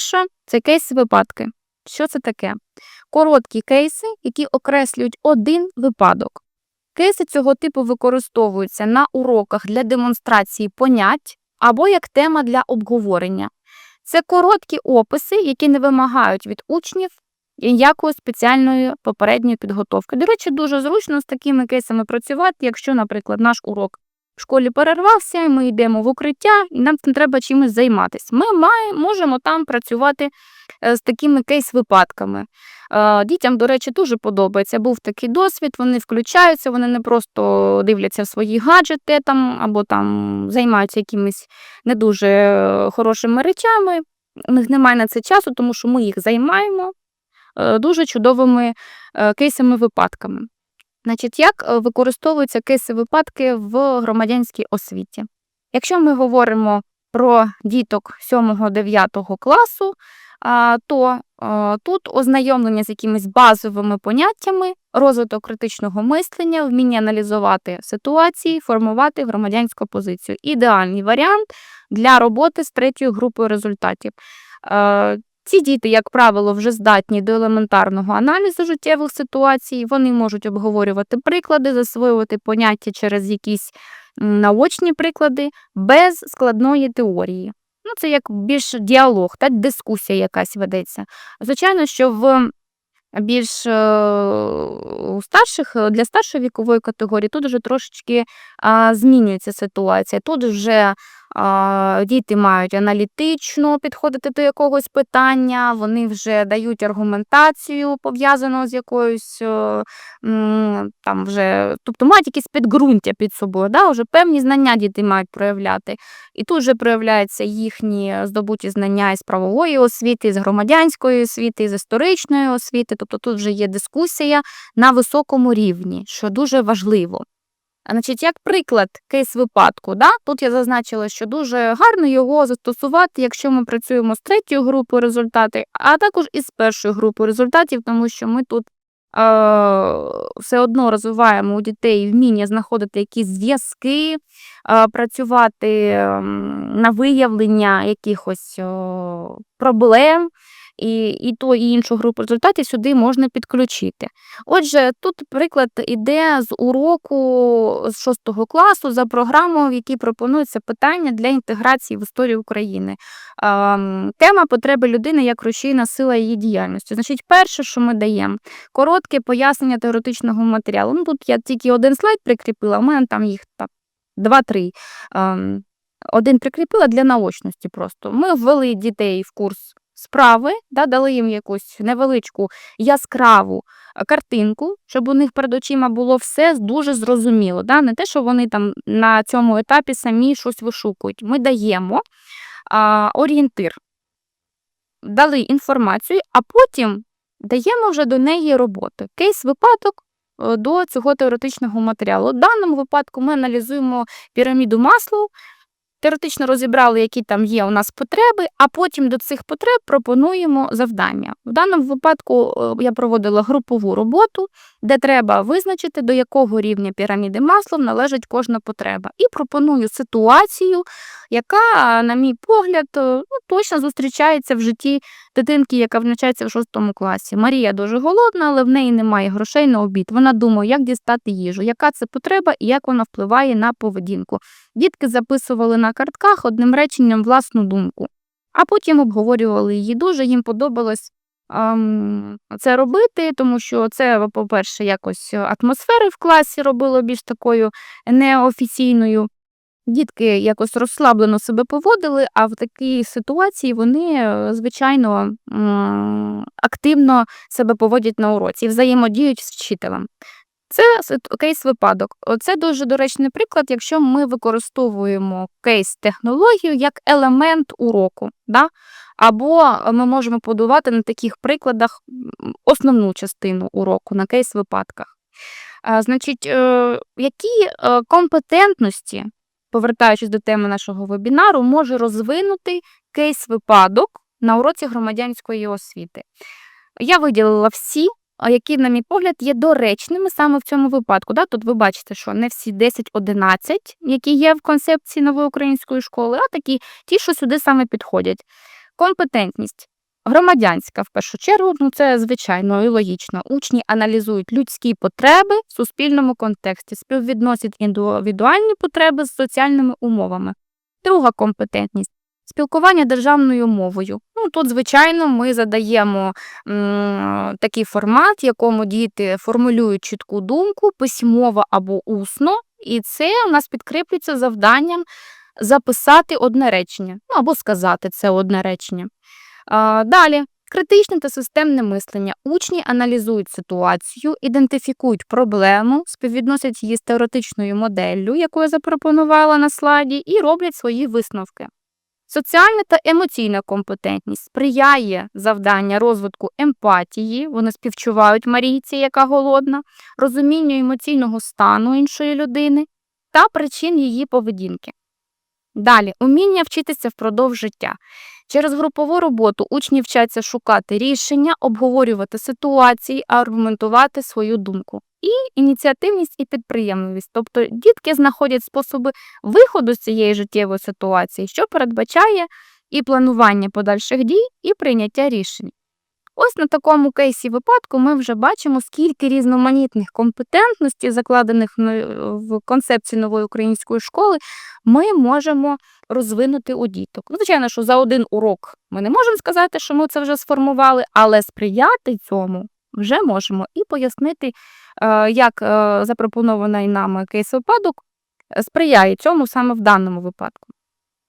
Перше це кейси випадки. Що це таке? Короткі кейси, які окреслюють один випадок. Кейси цього типу використовуються на уроках для демонстрації понять або як тема для обговорення. Це короткі описи, які не вимагають від учнів ніякої спеціальної попередньої підготовки. До речі, дуже зручно з такими кейсами працювати, якщо, наприклад, наш урок в школі перервався, ми йдемо в укриття, і нам там треба чимось займатися. Ми має, можемо там працювати е, з такими кейс-випадками. Е, Дітям, до речі, дуже подобається. Був такий досвід, вони включаються, вони не просто дивляться в свої гаджети там, або там займаються якимись не дуже е, хорошими речами. У них немає на це часу, тому що ми їх займаємо дуже чудовими кейсами-випадками. Значить, як е, використовуються кейси-випадки в громадянській освіті? Якщо ми говоримо про діток 7-9 класу, то тут ознайомлення з якимись базовими поняттями, розвиток критичного мислення, вміння аналізувати ситуації, формувати громадянську позицію. Ідеальний варіант для роботи з третьою групою результатів. Ці діти, як правило, вже здатні до елементарного аналізу життєвих ситуацій. Вони можуть обговорювати приклади, засвоювати поняття через якісь наочні приклади без складної теорії. Ну, це як більш діалог, та дискусія якась ведеться. Звичайно, що в більш е, у старших е, для старшої вікової категорії тут вже трошечки а, змінюється ситуація. Тут вже діти мають аналітично підходити до якогось питання, вони вже дають аргументацію пов'язану з якоюсь там вже, тобто мають якісь підґрунтя під собою, да? вже певні знання діти мають проявляти. І тут вже проявляються їхні здобуті знання із правової освіти, з громадянської освіти, з історичної освіти. Тобто тут вже є дискусія на високому рівні, що дуже важливо. Значить, як приклад кейс випадку, да? тут я зазначила, що дуже гарно його застосувати, якщо ми працюємо з третьою групою результатів, а також із першою групою результатів, тому що ми тут е, все одно розвиваємо у дітей вміння знаходити якісь зв'язки, е, працювати ем, на виявлення якихось о, проблем. І, і ту, і іншу групу результатів сюди можна підключити. Отже, тут приклад іде з уроку з 6 класу за програмою, в якій пропонується питання для інтеграції в історію України. Ем, Тема потреби людини як рушійна сила її діяльності. Значить, перше, що ми даємо, коротке пояснення теоретичного матеріалу. Ну, тут я тільки один слайд прикріпила, у мене там їх так два-три. Один прикріпила для наочності просто. Ми ввели дітей в курс справи, да, дали їм якусь невеличку яскраву е, картинку, щоб у них перед очима було все дуже зрозуміло. Да? Не те, що вони там на цьому етапі самі щось вишукують. Ми даємо а, орієнтир, дали інформацію, а потім даємо вже до неї роботи. Кейс-випадок е, до цього теоретичного матеріалу. В даному випадку ми аналізуємо піраміду Маслоу, теоретично розібрали, які там є у нас потреби, а потім до цих потреб пропонуємо завдання. В даному випадку е, я проводила групову роботу, де треба визначити, до якого рівня піраміди Маслов належить кожна потреба. І пропоную ситуацію, яка, на мій погляд, е, ну, точно зустрічається в житті дитинки, яка навчається в шостому класі. Марія дуже голодна, але в неї немає грошей на обід. Вона думає, як дістати їжу, яка це потреба і як вона впливає на поведінку. Дітки записували на картках одним реченням власну думку, а потім обговорювали її. Дуже їм подобалось ем, це робити, тому що це, по-перше, якось атмосфери в класі робило більш такою неофіційною. Дітки якось розслаблено себе поводили, а в такій ситуації вони, е, звичайно, активно себе поводять на уроці і взаємодіють з вчителем. Це кейс-випадок. Це дуже доречний приклад, якщо ми використовуємо кейс-технологію як елемент уроку. Да? Або ми можемо будувати на таких прикладах основну частину уроку на кейс-випадках. Значить, е, які е, компетентності, повертаючись до теми нашого вебінару, може розвинути кейс-випадок на уроці громадянської освіти? Я виділила всі, які, на мій погляд, є доречними саме в цьому випадку. Да? Тут ви бачите, що не всі 10-11, які є в концепції нової української школи, а такі ті, що сюди саме підходять. Компетентність. Громадянська, в першу чергу, ну це звичайно і логічно. Учні аналізують людські потреби в суспільному контексті, співвідносять індивідуальні потреби з соціальними умовами. Друга компетентність спілкування державною мовою. Ну, тут, звичайно, ми задаємо м, такий формат, в якому діти формулюють чітку думку, письмово або усно, і це у нас підкріплюється завданням записати одне речення, ну або сказати це одне речення. А, Далі. Критичне та системне мислення. Учні аналізують ситуацію, ідентифікують проблему, співвідносять її з теоретичною моделлю, яку я запропонувала на слайді, і роблять свої висновки. Соціальна та емоційна компетентність сприяє завдання розвитку емпатії, вони співчувають Марійці, яка голодна, розумінню емоційного стану іншої людини та причин її поведінки. Далі, уміння вчитися впродовж життя. Через групову роботу учні вчаться шукати рішення, обговорювати ситуації, аргументувати свою думку. І ініціативність і підприємливість. Тобто дітки знаходять способи виходу з цієї життєвої ситуації, що передбачає і планування подальших дій, і прийняття рішень. Ось на такому кейсі випадку ми вже бачимо, скільки різноманітних компетентностей, закладених в- в концепції нової української школи, ми можемо розвинути у діток. Ну, Звичайно, що за один урок ми не можемо сказати, що ми це вже сформували, але сприяти цьому вже можемо і пояснити, е, як е, запропонований нами кейс випадок е, сприяє цьому саме в даному випадку.